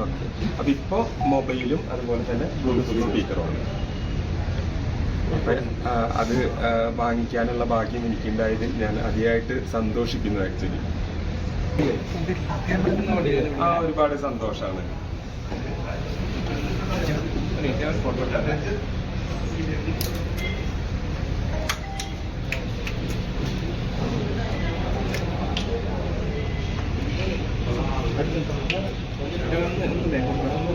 Okay. അപ്പൊ ഇപ്പൊ മൊബൈലും അതുപോലെ തന്നെ ബ്ലൂടൂത്ത് സ്പീക്കറുമാണ് അത് വാങ്ങിക്കാനുള്ള ഭാഗ്യം എനിക്കുണ്ടായതിൽ ഞാൻ അതിയായിട്ട് സന്തോഷിക്കുന്നു ആക്ച്വലി ആ ഒരുപാട് nó đẹp không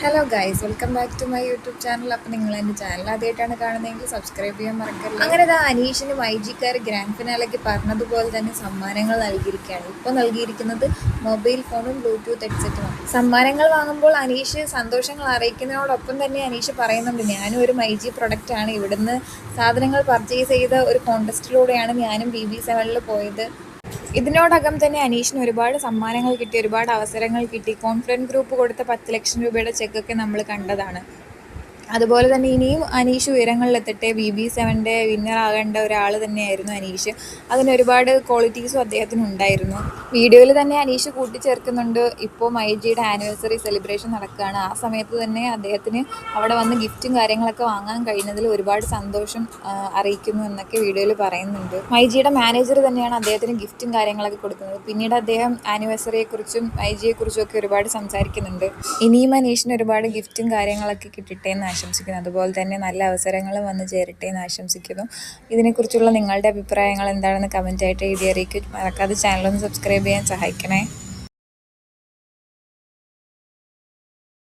hello guys welcome back to my YouTube channel അപ്പോൾ നിങ്ങൾ എന്റെ ചാനൽ ആദ്യമായിട്ടാണ് കാണുന്നതെങ്കിൽ സബ്സ്ക്രൈബ് ചെയ്യാൻ മറക്കരുത് അങ്ങനെ ഇതാ അനീഷിന് വൈജിക്കാർ ഗ്രാൻഡ് ഫിനാലയ്ക്ക് പറഞ്ഞതുപോലെ തന്നെ സമ്മാനങ്ങൾ നൽകിയിരിക്കുകയാണ്. ഇപ്പോൾ നൽകിയിരിക്കുന്നത് മൊബൈൽ ഫോണും ബ്ലൂടൂത്ത് ഹെഡ്സെറ്റുമാണ് സമ്മാനങ്ങൾ വാങ്ങുമ്പോൾ അനീഷ് സന്തോഷങ്ങൾ അറിയിക്കുന്നതിനോടൊപ്പം തന്നെ അനീഷ് പറയുന്നുണ്ട് ഞാനും ഒരു മൈ ജി പ്രൊഡക്റ്റാണ് ഇവിടുന്ന് സാധനങ്ങൾ പർച്ചേസ് ചെയ്ത ഒരു കോൺടെസ്റ്റിലൂടെയാണ് ഞാനും ബി ബി സെവനിൽ പോയത്. ഇതിനോടകം തന്നെ അനീഷിന് ഒരുപാട് സമ്മാനങ്ങൾ കിട്ടി ഒരുപാട് അവസരങ്ങൾ കിട്ടി. കോൺഫിഡന്റ് ഗ്രൂപ്പ് കൊടുത്ത പത്ത് ലക്ഷം രൂപയുടെ ചെക്കൊക്കെ നമ്മൾ കണ്ടതാണ്. അതുപോലെ തന്നെ ഇനിയും അനീഷ് ഉയരങ്ങളിലെത്തട്ടെ ബി ബി സെവന്റെ വിന്നർ ആകേണ്ട ഒരാൾ തന്നെയായിരുന്നു അനീഷ്. അതിന് ഒരുപാട് ക്വാളിറ്റീസും അദ്ദേഹത്തിന് ഉണ്ടായിരുന്നു. വീഡിയോയിൽ തന്നെ അനീഷ് കൂട്ടിച്ചേർക്കുന്നുണ്ട്. ഇപ്പോൾ മൈജിയുടെ ആനിവേഴ്സറി സെലിബ്രേഷൻ നടക്കുകയാണ്. ആ സമയത്ത് തന്നെ അദ്ദേഹത്തിന് അവിടെ വന്ന് ഗിഫ്റ്റും കാര്യങ്ങളൊക്കെ വാങ്ങാൻ കഴിയുന്നതിൽ ഒരുപാട് സന്തോഷം അറിയിക്കുന്നു എന്നൊക്കെ വീഡിയോയിൽ പറയുന്നുണ്ട്. മൈജിയുടെ മാനേജർ തന്നെയാണ് അദ്ദേഹത്തിന് ഗിഫ്റ്റും കാര്യങ്ങളൊക്കെ കൊടുക്കുന്നത്. പിന്നീട് അദ്ദേഹം ആനിവേഴ്സറിയെക്കുറിച്ചും മൈജിയെക്കുറിച്ചും ഒക്കെ ഒരുപാട് സംസാരിക്കുന്നുണ്ട്. ഇനിയും അനീഷിന് ഒരുപാട് ഗിഫ്റ്റും കാര്യങ്ങളൊക്കെ കിട്ടട്ടെ എന്ന് ആശംസിക്കുന്നു. അതുപോലെ തന്നെ നല്ല അവസരങ്ങൾ വന്ന് ചേരട്ടെ എന്ന് ആശംസിക്കുന്നു. ഇതിനെക്കുറിച്ചുള്ള നിങ്ങളുടെ അഭിപ്രായങ്ങൾ എന്താണെന്ന് കമന്റായിട്ട് എഴുതി അറിയിക്കും. മറക്കാതെ ചാനലൊന്ന് സബ്സ്ക്രൈബ് ചെയ്യാൻ സഹായിക്കണേ.